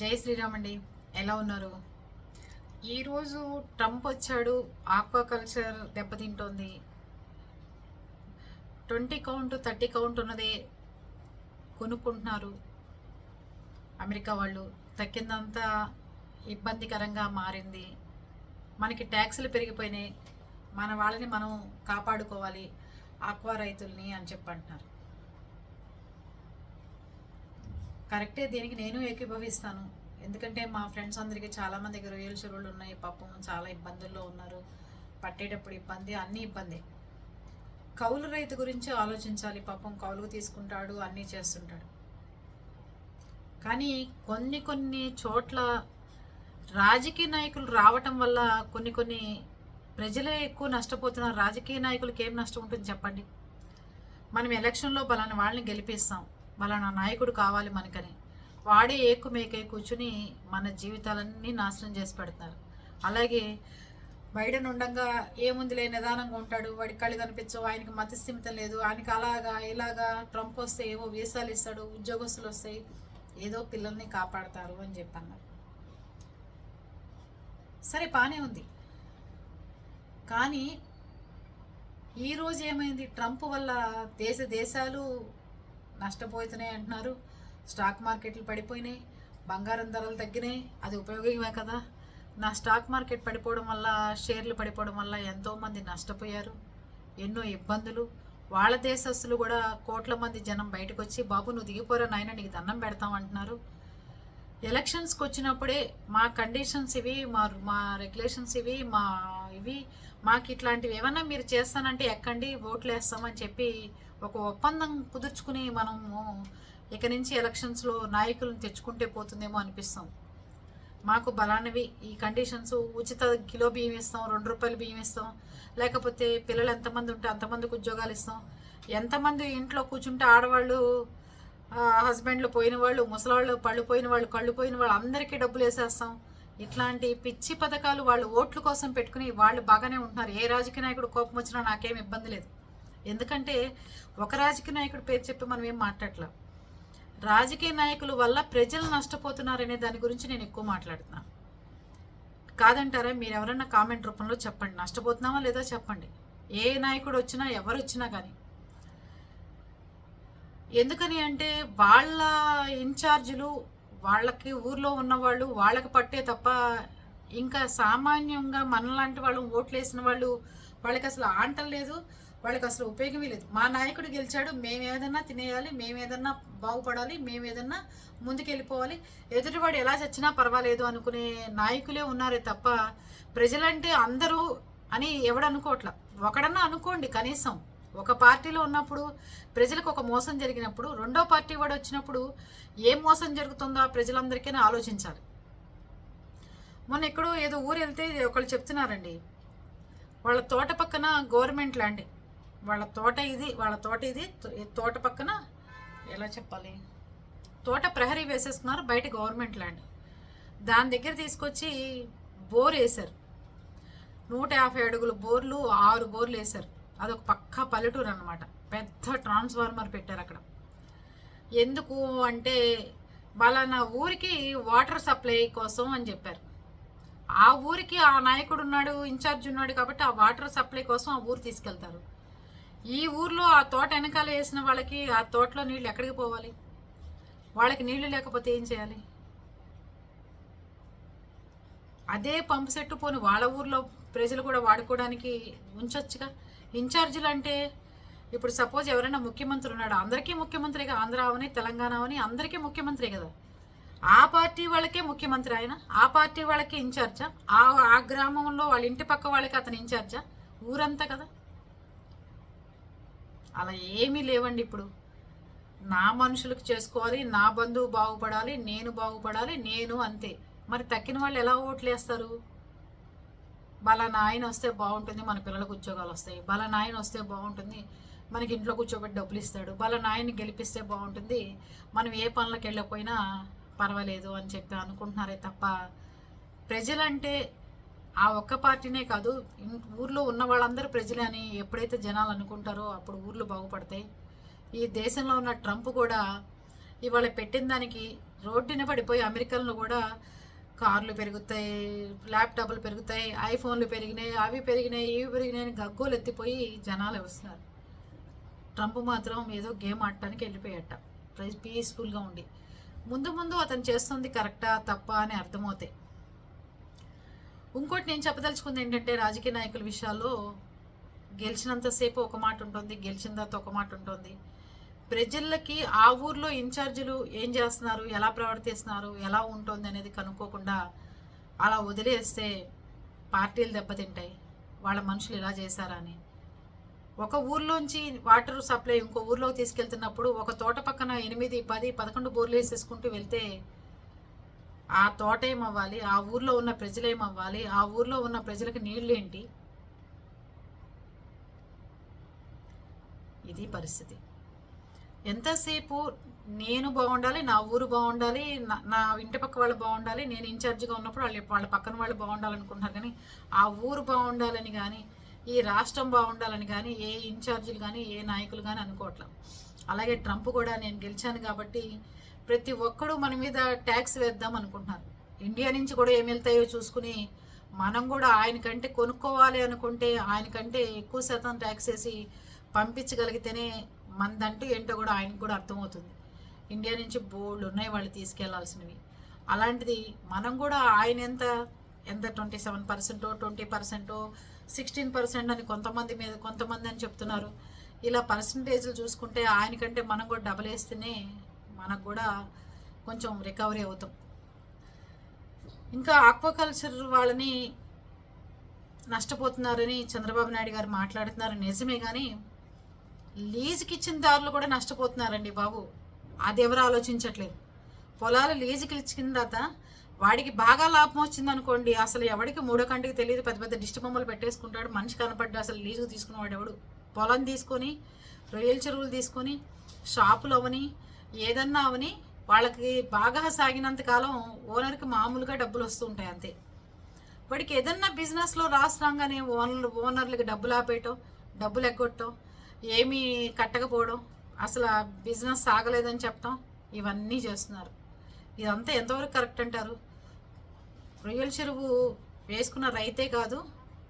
జై శ్రీరామ్ అండి ఎలా ఉన్నారు? ఈరోజు ట్రంప్ వచ్చాడు ఆక్వా కల్చర్ దెబ్బతింటోంది. ట్వంటీ కౌంట్ థర్టీ కౌంట్ ఉన్నదే కొనుక్కుంటున్నారు అమెరికా వాళ్ళు. తక్కిందంతా ఇబ్బందికరంగా మారింది. మనకి ట్యాక్సులు పెరిగిపోయినాయి. మన వాళ్ళని మనం కాపాడుకోవాలి ఆక్వా రైతుల్ని అని చెప్పి అంటున్నారు కరెక్టే దీనికి నేను ఏకీభవిస్తాను. ఎందుకంటే మా ఫ్రెండ్స్ అందరికీ చాలామందికి రొయ్యల చెరువులు ఉన్నాయి. పాపం చాలా ఇబ్బందుల్లో ఉన్నారు. పట్టేటప్పుడు ఇబ్బంది అన్ని ఇబ్బంది. కౌలు రైతు గురించి ఆలోచించాలి. పాపం కౌలుకు తీసుకుంటాడు అన్నీ చేస్తుంటాడు. కానీ కొన్ని కొన్ని చోట్ల రాజకీయ నాయకులు రావటం వల్ల కొన్ని కొన్ని ప్రజలే ఎక్కువ నష్టపోతున్నారు. రాజకీయ నాయకులకి ఏం నష్టం ఉంటుంది చెప్పండి? మనం ఎలక్షన్లో బలానా వాళ్ళని గెలిపిస్తాం. బలానా నాయకుడు కావాలి మనకని. వాడే ఏకు మేకే కూర్చుని మన జీవితాలన్నీ నాశనం చేసి పెడతారు అలాగే బైడెన్ ఉండగా ఏముంది నిదానంగా ఉంటాడు. వాడి కళ్ళు కనిపించవు ఆయనకి మతస్థిమితం లేదు. ఆయనకి అలాగా ఇలాగా ట్రంప్ వస్తే ఏవో వీసాలు ఇస్తాడు ఉద్యోగస్తులు వస్తాయి. ఏదో పిల్లల్ని కాపాడతారు అని చెప్పి అన్నారు సరే బాగానే ఉంది. కానీ ఈరోజు ఏమైంది? ట్రంప్ వల్ల దేశ దేశాలు నష్టపోతున్నాయి అంటున్నారు. స్టాక్ మార్కెట్లు పడిపోయినాయి. బంగారం ధరలు తగ్గినాయి. అది ఉపయోగమే కదా. నా స్టాక్ మార్కెట్ పడిపోవడం వల్ల షేర్లు పడిపోవడం వల్ల ఎంతోమంది నష్టపోయారు. ఎన్నో ఇబ్బందులు. వాళ్ళ దేశస్తులు కూడా కోట్ల మంది జనం బయటకు వచ్చి బాబు నువ్వు దిగిపోరా నాయన నీకు దండం పెడతాం అంటున్నారు. ఎలక్షన్స్కి వచ్చినప్పుడే మా కండిషన్స్ ఇవి మా మా రెగ్యులేషన్స్ ఇవి మా ఇవి మాకు ఇట్లాంటివి ఏమన్నా మీరు చేస్తానంటే ఎక్కండి ఓట్లు వేస్తామని చెప్పి ఒక ఒప్పందం కుదుర్చుకుని మనము ఇక నుంచి ఎలక్షన్స్లో నాయకులను తెచ్చుకుంటే పోతుందేమో అనిపిస్తాం. మాకు బలానవి ఈ కండిషన్స్ ఉచిత కిలో బియ్యం ఇస్తాం రెండు రూపాయలు బియ్యం ఇస్తాం లేకపోతే పిల్లలు ఎంతమంది ఉంటే అంతమందికి ఉద్యోగాలు ఇస్తాం. ఎంతమంది ఇంట్లో కూర్చుంటే ఆడవాళ్ళు హస్బెండ్లు పోయిన వాళ్ళు ముసలాళ్ళు పళ్ళు పోయిన వాళ్ళు కళ్ళు పోయిన వాళ్ళు అందరికీ డబ్బులు వేసేస్తాం. ఇట్లాంటి పిచ్చి పథకాలు వాళ్ళు ఓట్ల కోసం పెట్టుకుని వాళ్ళు బాగానే ఉంటున్నారు. ఏ రాజకీయ నాయకుడు కోపం వచ్చినా నాకేం ఇబ్బంది లేదు. ఎందుకంటే ఒక రాజకీయ నాయకుడు పేరు చెప్పి మనం ఏం మాట్లాడలేం. రాజకీయ నాయకుల వల్ల ప్రజలు నష్టపోతున్నారనే దాని గురించి నేను ఎక్కువ మాట్లాడుతున్నాను కాదంటారా మీరు ఎవరన్నా కామెంట్ రూపంలో చెప్పండి. నష్టపోతున్నామా లేదా చెప్పండి. ఏ నాయకుడు వచ్చినా ఎవరు వచ్చినా కానీ. ఎందుకని అంటే వాళ్ళ ఇన్ఛార్జీలు వాళ్ళకి ఊర్లో ఉన్నవాళ్ళు వాళ్ళకి పట్టే తప్ప ఇంకా సామాన్యంగా మనలాంటి వాళ్ళు ఓట్లు వేసిన వాళ్ళు వాళ్ళకి అసలు ఆంటం లేదు. వాళ్ళకి అసలు ఉపయోగమే లేదు. మా నాయకుడు గెలిచాడు మేము ఏదన్నా తినేయాలి మేము ఏదన్నా బాగుపడాలి మేము ఏదన్నా ముందుకెళ్ళిపోవాలి. ఎదుటివాడు ఎలా చచ్చినా పర్వాలేదు అనుకునే నాయకులే ఉన్నారే తప్ప ప్రజలంటే అందరూ అని ఎవడనుకోవట్లా ఒకడన్నా అనుకోండి కనీసం. ఒక పార్టీలో ఉన్నప్పుడు ప్రజలకు ఒక మోసం జరిగినప్పుడు రెండో పార్టీ వాడు వచ్చినప్పుడు ఏం మోసం జరుగుతుందో ఆ ప్రజలందరికీ ఆలోచించాలి. మొన్న ఎక్కడో ఏదో ఊరు వెళ్తే ఒకళ్ళు చెప్తున్నారండి వాళ్ళ తోట పక్కన గవర్నమెంట్ ల్యాండ్ వాళ్ళ తోట ఇది వాళ్ళ తోట ఇది తోట పక్కన ఎలా చెప్పాలి? తోట ప్రహరీ వేసేస్తున్నారు బయట గవర్నమెంట్ ల్యాండ్. దాని దగ్గర తీసుకొచ్చి బోర్ వేశారు. నూట యాభై అడుగుల బోర్లు ఆరు బోర్లు వేశారు. అదొక పక్క పల్లెటూరు అనమాట పెద్ద ట్రాన్స్ఫార్మర్ పెట్టారు అక్కడ. ఎందుకు అంటే వాళ్ళ ఊరికి వాటర్ సప్లై కోసం అని చెప్పారు. ఆ ఊరికి ఆ నాయకుడు ఉన్నాడు ఇన్ఛార్జ్ ఉన్నాడు కాబట్టి ఆ వాటర్ సప్లై కోసం ఆ ఊరు తీసుకెళ్తారు. ఈ ఊర్లో ఆ తోట వెనకాల వేసిన వాళ్ళకి ఆ తోటలో నీళ్ళు ఎక్కడికి పోవాలి? వాళ్ళకి నీళ్ళు లేకపోతే ఏం చేయాలి? అదే పంపు సెట్టు పోని వాళ్ళ ఊర్లో ప్రజలు కూడా వాడుకోవడానికి ఉంచొచ్చుగా. ఇన్ఛార్జీలు అంటే ఇప్పుడు సపోజ్ ఎవరైనా ముఖ్యమంత్రి ఉన్నాడు అందరికీ ముఖ్యమంత్రిగా ఆంధ్ర అవని తెలంగాణ అవని అందరికీ ముఖ్యమంత్రి కదా. ఆ పార్టీ వాళ్ళకే ముఖ్యమంత్రి ఆయన ఆ పార్టీ వాళ్ళకే ఇన్ఛార్జా? ఆ ఆ గ్రామంలో వాళ్ళ ఇంటి పక్క వాళ్ళకి అతను ఇన్ఛార్జా? ఊరంతా కదా. అలా ఏమీ లేవండి ఇప్పుడు. నా మనుషులకు చేసుకోవాలి నా బంధువు బాగుపడాలి నేను బాగుపడాలి నేను అంతే. మరి తక్కిన వాళ్ళు ఎలా ఓట్లు వేస్తారు బలానా ఆయన వస్తే బాగుంటుంది మన పిల్లలకు ఉద్యోగాలు వస్తాయి. బలా నాయన వస్తే బాగుంటుంది మనకి ఇంట్లో కూర్చోబెట్టి డబ్బులు ఇస్తాడు. బలా నాయన్ని గెలిపిస్తే బాగుంటుంది మనం ఏ పనులకు వెళ్ళకపోయినా పర్వాలేదు అని చెప్పి అనుకుంటున్నారే తప్ప ప్రజలంటే ఆ ఒక్క పార్టీనే కాదు ఊర్లో ఉన్న వాళ్ళందరూ ప్రజలే అని ఎప్పుడైతే జనాలు అనుకుంటారో అప్పుడు ఊర్లు బాగుపడతాయి. ఈ దేశంలో ఉన్న ట్రంప్ కూడా ఇవాళ పెట్టిన దానికి రోడ్డున పడిపోయి అమెరికాలో కూడా కార్లు పెరుగుతాయి ల్యాప్టాప్లు పెరుగుతాయి ఐఫోన్లు పెరిగినాయి అవి పెరిగినాయి ఇవి పెరిగినాయి అని గగ్గోలు ఎత్తిపోయి జనాలు వస్తున్నారు. ట్రంప్ మాత్రం ఏదో గేమ్ ఆడటానికి వెళ్ళిపోయాట. పీస్ఫుల్గా ఉండి. ముందు ముందు అతను చేస్తుంది కరెక్టా తప్ప అని అర్థమవుతాయి. ఇంకోటి నేను చెప్పదలుచుకుంది ఏంటంటే రాజకీయ నాయకుల విషయాల్లో గెలిచినంతసేపు ఒక మాట ఉంటుంది గెలిచిన తర్వాత ఒక మాట ఉంటుంది. ప్రజలకి ఆ ఊర్లో ఇన్ఛార్జీలు ఏం చేస్తున్నారు ఎలా ప్రవర్తిస్తున్నారు ఎలా ఉంటుంది అనేది కనుక్కోకుండా అలా వదిలేస్తే పార్టీలు దెబ్బతింటాయి. వాళ్ళ మనుషులు ఇలా చేశారా అని ఒక ఊర్లోంచి వాటర్ సప్లై ఇంకో ఊర్లోకి తీసుకెళ్తున్నప్పుడు ఒక తోట పక్కన ఎనిమిది పది పదకొండు బోర్లు వేసేసుకుంటూ వెళ్తే ఆ తోట ఏమవ్వాలి? ఆ ఊర్లో ఉన్న ప్రజలు ఏమవ్వాలి? ఆ ఊర్లో ఉన్న ప్రజలకు నీళ్ళు ఏంటి ఇది పరిస్థితి. ఎంతసేపు నేను బాగుండాలి నా ఊరు బాగుండాలి నా నా ఇంటి పక్క వాళ్ళు బాగుండాలి నేను ఇన్ఛార్జిగా ఉన్నప్పుడు వాళ్ళు వాళ్ళ పక్కన వాళ్ళు బాగుండాలనుకుంటున్నారు కానీ ఆ ఊరు బాగుండాలని కానీ ఈ రాష్ట్రం బాగుండాలని కానీ ఏ ఇన్ఛార్జీలు కానీ ఏ నాయకులు కానీ అనుకోవట్లేదు అలాగే ట్రంప్ కూడా నేను గెలిచాను కాబట్టి ప్రతి ఒక్కడు మన మీద ట్యాక్స్ వేద్దాం అనుకుంటున్నారు. ఇండియా నుంచి కూడా ఏమి వెళ్తాయో చూసుకుని మనం కూడా ఆయనకంటే కొనుక్కోవాలి అనుకుంటే ఆయనకంటే ఎక్కువ శాతం ట్యాక్స్ వేసి పంపించగలిగితేనే మనదంటూ ఏంటో కూడా ఆయనకు కూడా అర్థమవుతుంది. ఇండియా నుంచి బోల్డ్ ఉన్నాయి వాళ్ళు తీసుకెళ్ళాల్సినవి. అలాంటిది మనం కూడా ఆయన ఎంత ఎంత ట్వంటీ సెవెన్ పర్సెంటో ట్వంటీ పర్సెంటో సిక్స్టీన్ పర్సెంట్ అని కొంతమంది మీద కొంతమంది అని చెప్తున్నారు. ఇలా పర్సంటేజ్లు చూసుకుంటే ఆయనకంటే మనం కూడా డబల్ వేస్తేనే మనకు కూడా కొంచెం రికవరీ అవుతాం. ఇంకా ఆక్వాకల్చర్ వాళ్ళని నష్టపోతున్నారని చంద్రబాబు నాయుడు గారు మాట్లాడుతున్నారు. నిజమే కానీ లీజుకి ఇచ్చిన దారులు కూడా నష్టపోతున్నారండి బాబు. అది ఎవరు ఆలోచించట్లేదు. పొలాలు లీజుకి ఇచ్చిన తర్వాత వాడికి బాగా లాభం వచ్చింది అనుకోండి అసలు ఎవడికి మూడో కంటికి తెలియదు. పెద్ద పెద్ద దిష్టి బొమ్మలు పెట్టేసుకుంటాడు. మనిషి కనపడ్డా అసలు లీజుకు తీసుకున్నవాడు ఎవడు? పొలం తీసుకొని రొయ్యల చెరువులు తీసుకొని షాపులు అవని ఏదన్నా అవని వాళ్ళకి బాగా సాగినంత కాలం ఓనర్కి మామూలుగా డబ్బులు వస్తుంటాయి అంతే. వాడికి ఏదన్నా బిజినెస్లో రాష్ట్రంగానే ఓనర్ ఓనర్లకి డబ్బులు ఆపేయటం డబ్బులు ఎగ్గొట్టడం ఏమీ కట్టకపోవడం అసలు బిజినెస్ సాగలేదని చెప్పటం ఇవన్నీ చేస్తున్నారు. ఇదంతా ఎంతవరకు కరెక్ట్ అంటారు? రొయ్యల చెరువు వేసుకున్న రైతే కాదు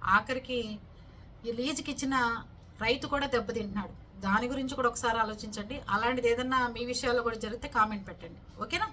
ఆఖరికి ఈ లీజుకి ఇచ్చిన రైతు కూడా దెబ్బతింటున్నాడు. దాని గురించి కూడా ఒకసారి ఆలోచించండి. అలాంటిది ఏదన్నా మీ విషయాల్లో కూడా జరిగితే కామెంట్ పెట్టండి. ఓకేనా?